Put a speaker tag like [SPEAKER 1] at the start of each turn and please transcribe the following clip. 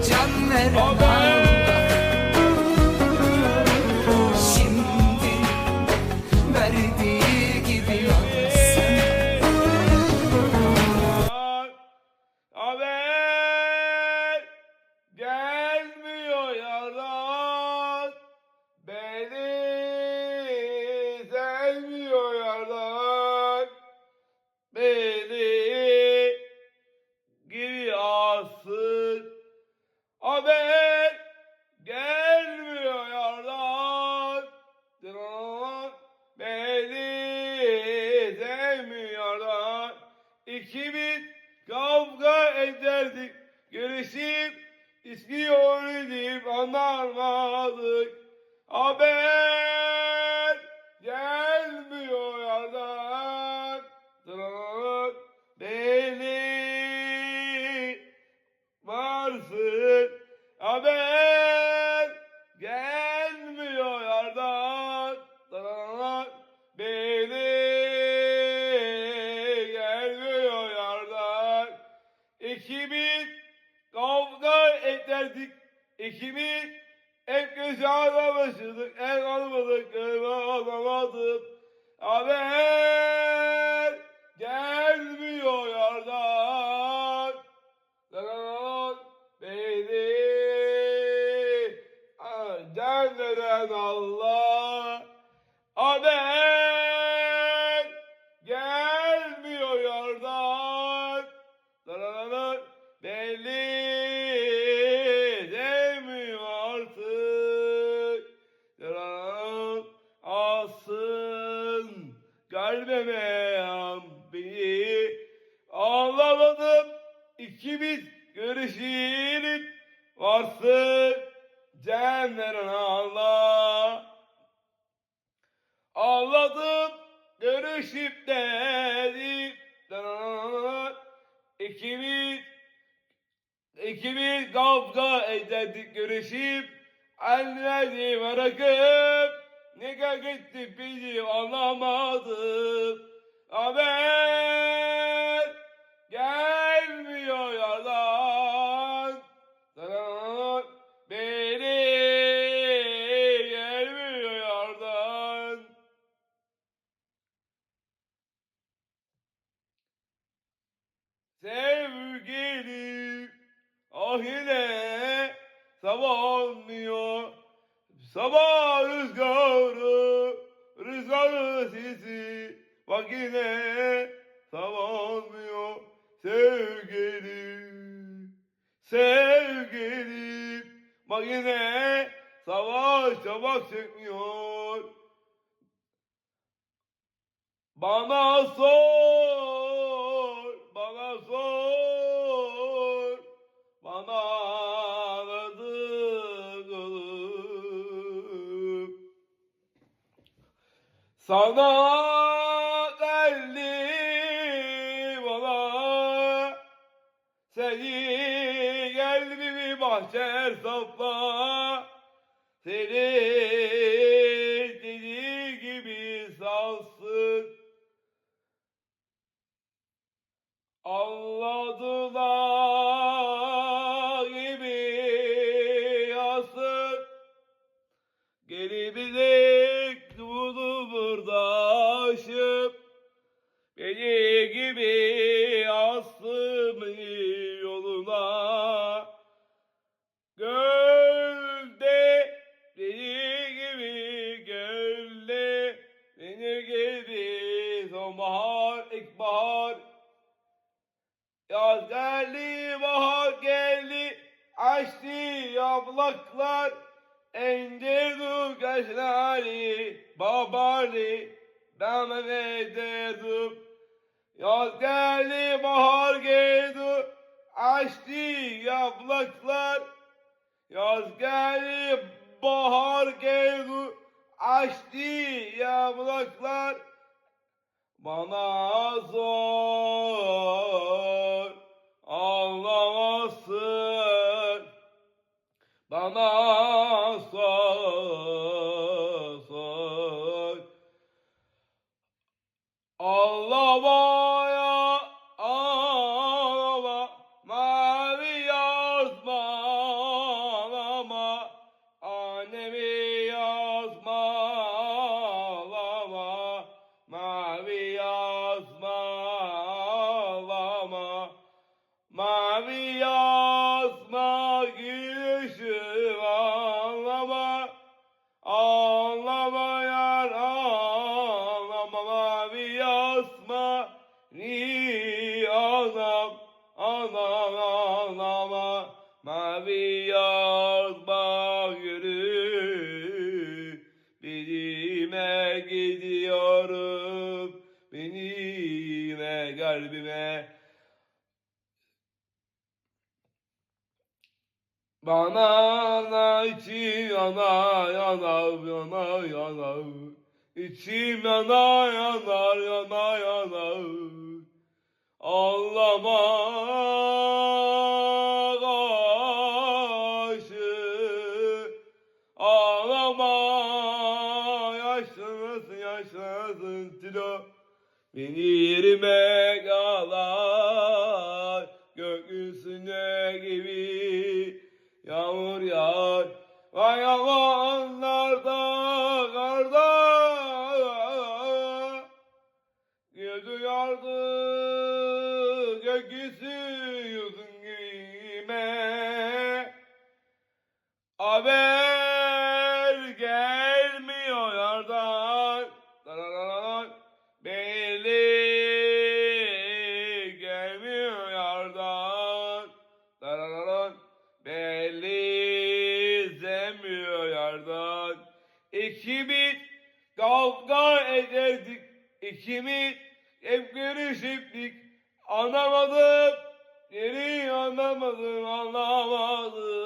[SPEAKER 1] can veren. İstiyor idim anlamadık Haber gelmiyor yardan Dıran ederdik ikimiz hep göz ağlamıştık el almadık gönlü alamadım haber gelmiyor yardan Daranar beni can veren Allah kalbime beni. Ağlamadım. İkimiz görüşelim. Varsın. Can veren Allah Ağladım. Görüşüp dedim. İkimiz ikimiz kavga ederdik görüşüp Anneni bırakıp Nikah gitti bizi anlamadım. Haber gelmiyor yalan. Yalan beni gelmiyor yardan Sevgilim ah yine sabah olmuyor Sabah rüzgarı rüzgarı sesi olmuyor sevgilim Sevgilim Bak yine savaş çabuk çekmiyor. Bana sor, Sana geldi bana, seni geldi bahçer safa, seni dediği gibi salsın. Anladılar gibi yasın. Geri bilek yablaklar, endirdu kaşları, babali, ben ederdim. Yaz geldi, bahar geldi, açtı yablaklar, yaz geldi, bahar geldi, açtı yablaklar, bana zor Bana Bana ana içim yana yana yana yana. İçim yana yanar yana yana. Ağlama karşı Ağlama yaşlanırsın yaşlanırsın tilo. Beni yerime kalar Gökyüzüne gibi Yağar Vay yalanlarda karda. Gözü yardı gökyüzü yüzün gibime Haber İkimiz kavga ederdik İkimiz hep görüşüptik Anlamadım Seni anlamadım anlamadım